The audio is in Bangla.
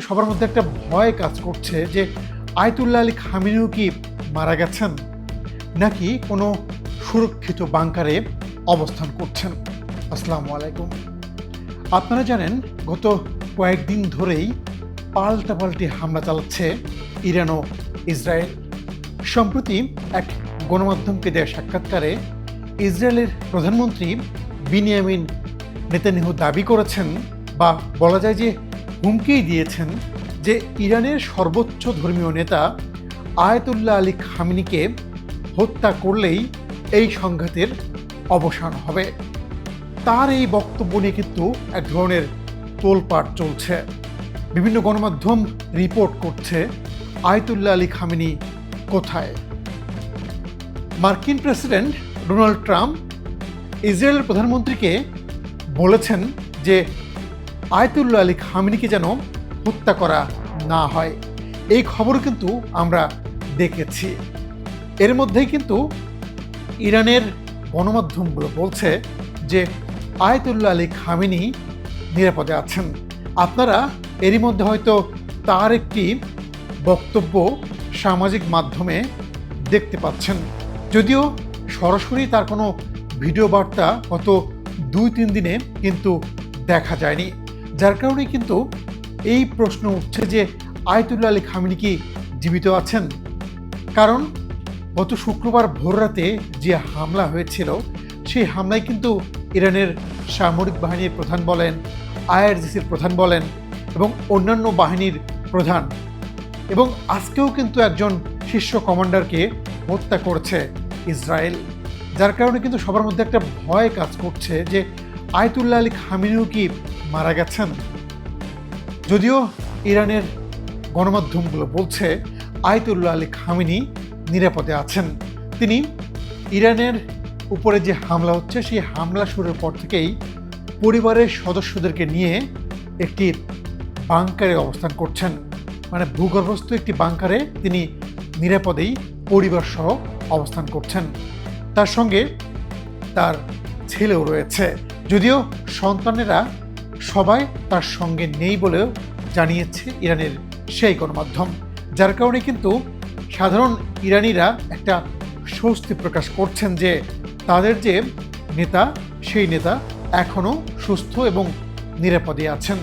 সবার মধ্যে একটা ভয় কাজ করছে যে আয়তুল্লাহ আলী খামিনিও কি মারা গেছেন? নাকি কোনো সুরক্ষিত বাংকারে অবস্থান করছেন? আসসালামু আলাইকুম। আপনারা জানেন, গত কয়েকদিন ধরেই পাল্টাপাল্টি হামলা চালাচ্ছে ইরান ও ইসরায়েল। সম্প্রতি এক গণমাধ্যমকে দেওয়া সাক্ষাৎকারে ইসরায়েলের প্রধানমন্ত্রী বিনিয়ামিন নেতানিয়াহু দাবি করেছেন বা বলা যায় যে হুমকিই দিয়েছেন যে ইরানের সর্বোচ্চ ধর্মীয় নেতা আয়াতুল্লাহ আলী খামিনিকে হত্যা করলেই এই সংঘাতের অবসান হবে। তার এই বক্তব্য নিয়ে কিন্তু এক ধরনের তোলপাট চলছে। বিভিন্ন গণমাধ্যম রিপোর্ট করছে আয়তুল্লাহ আলী খামিনি কোথায়? মার্কিন প্রেসিডেন্ট ডোনাল্ড ট্রাম্প ইসরায়েলের প্রধানমন্ত্রীকে বলেছেন যে আয়তুল্লাহ আলী খামিনিকে যেন হত্যা করা না হয়। এই খবর কিন্তু আমরা দেখেছি। এর মধ্যেই কিন্তু ইরানের গণমাধ্যমগুলো বলছে যে আয়তুল্লাহ আলী খামিনি নিরাপদে আছেন। আপনারা এরই মধ্যে হয়তো তার একটি বক্তব্য সামাজিক মাধ্যমে দেখতে পাচ্ছেন। যদিও সরাসরি তার কোনো ভিডিও বার্তা গত দুই তিন দিনে কিন্তু দেখা যায়নি। যার কারণে কিন্তু এই প্রশ্ন উঠছে যে আয়তুল্লাহ আলী খামিনি কি জীবিত আছেন? কারণ গত শুক্রবার ভোররাতে যে হামলা হয়েছিল, সেই হামলায় কিন্তু ইরানের সামরিক বাহিনীর প্রধান বলেন, আইআরজিসির প্রধান বলেন এবং অন্যান্য বাহিনীর প্রধান। এবং আজকেও কিন্তু একজন শীর্ষ কমান্ডারকে হত্যা করছে ইসরায়েল। যার কারণে কিন্তু সবার মধ্যে একটা ভয় কাজ করছে যে আয়তুল্লাহ আলী খামিনিও কি মারা গেছেন? যদিও ইরানের গণমাধ্যমগুলো বলছে আয়তুল্লাহ আলী খামিনি নিরাপদে আছেন। তিনি ইরানের উপরে যে হামলা হচ্ছে, সেই হামলা শুরুর পর থেকেই পরিবারের সদস্যদেরকে নিয়ে একটি বাংকারে অবস্থান করছেন। মানে ভূগর্ভস্থ একটি বাংকারে তিনি নিরাপদেই পরিবার সহ অবস্থান করছেন। তার সঙ্গে তার ছেলেও রয়েছে। যদিও সন্তানেরা সবাই তার সঙ্গে নেই বলেও জানিয়েছে ইরানের সেই গণমাধ্যম, যার কারণে কিন্তু সাধারণ ইরানিরা একটা স্বস্তি প্রকাশ করছেন যে তাদের যে নেতা, সেই নেতা এখনও সুস্থ এবং নিরাপদে আছেন।